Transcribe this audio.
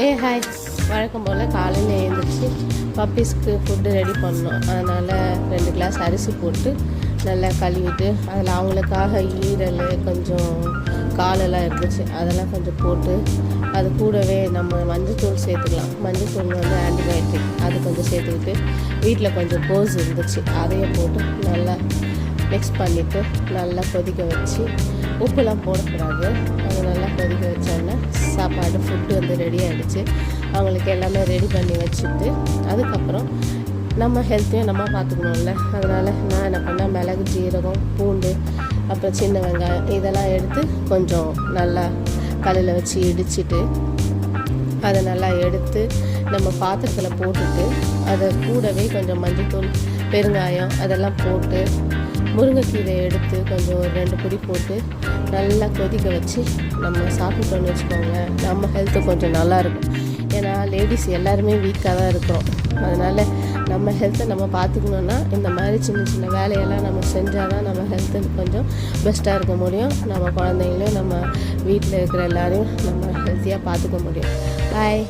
ஏ hi. வழக்கம் போல் காலையில் எழுந்திரிச்சு பப்பீஸ்க்கு ஃபுட்டு ரெடி பண்ணோம். அதனால் ரெண்டு கிளாஸ் அரிசி போட்டு நல்லா கழுவிட்டு அதில் அவங்களுக்காக ஈரல் கொஞ்சம் காலெல்லாம் இருந்துச்சு. அதெல்லாம் கொஞ்சம் போட்டு அது கூடவே நம்ம மஞ்சத்தூள் சேர்த்துக்கலாம். மஞ்சத்தூள் வந்து ஆன்டிபயோட்டிக் அது கொஞ்சம் சேர்த்துக்கிட்டு வீட்டில் கொஞ்சம் கோஸ் இருந்துச்சு. அதையும் போட்டு நல்லா மிக்ஸ் பண்ணிவிட்டு நல்லா கொதிக்க வச்சு உப்புலாம் போடக்கூடாது. கொதிக்க வச்சோன்னே சாப்பாடு ஃபுட்டு வந்து ரெடி ஆகிடுச்சு அவங்களுக்கு எல்லாமே ரெடி பண்ணி வச்சுட்டு அதுக்கப்புறம் நம்ம ஹெல்த்தையும் நம்ம பார்த்துக்கணும்ல. அதனால் நான் என்ன பண்ணேன்? மிளகு ஜீரகம் பூண்டு அப்புறம் சின்ன வெங்காயம் இதெல்லாம் எடுத்து கொஞ்சம் நல்லா கல்லில் வச்சு இடிச்சிட்டு அதை நல்லா எடுத்து நம்ம பாத்திரத்தில் போட்டுட்டு அதை கூடவே கொஞ்சம் மஞ்சள்தூள் பெருங்காயம் அதெல்லாம் போட்டு முருங்கைக்கீரை எடுத்து கொஞ்சம் ஒரு ரெண்டு பொடி போட்டு நல்லா கொதிக்க வச்சு நம்ம சாப்பிட்டோன்னு வச்சுக்கோங்க. நம்ம ஹெல்த்து கொஞ்சம் நல்லா இருக்கும். ஏன்னா லேடிஸ் எல்லாருமே வீக்காக தான் இருக்கிறோம். அதனால் நம்ம ஹெல்த்தை நம்ம பார்த்துக்கணுன்னா இந்த மாதிரி சின்ன சின்ன வேலையெல்லாம் நம்ம செஞ்சால் தான் நம்ம ஹெல்த்து கொஞ்சம் பெஸ்ட்டாக இருக்க முடியும். நம்ம குழந்தைங்களையும் நம்ம வீட்டில் இருக்கிற எல்லோரையும் நம்ம ஹெல்த்தியாக பார்த்துக்க முடியும். பாய்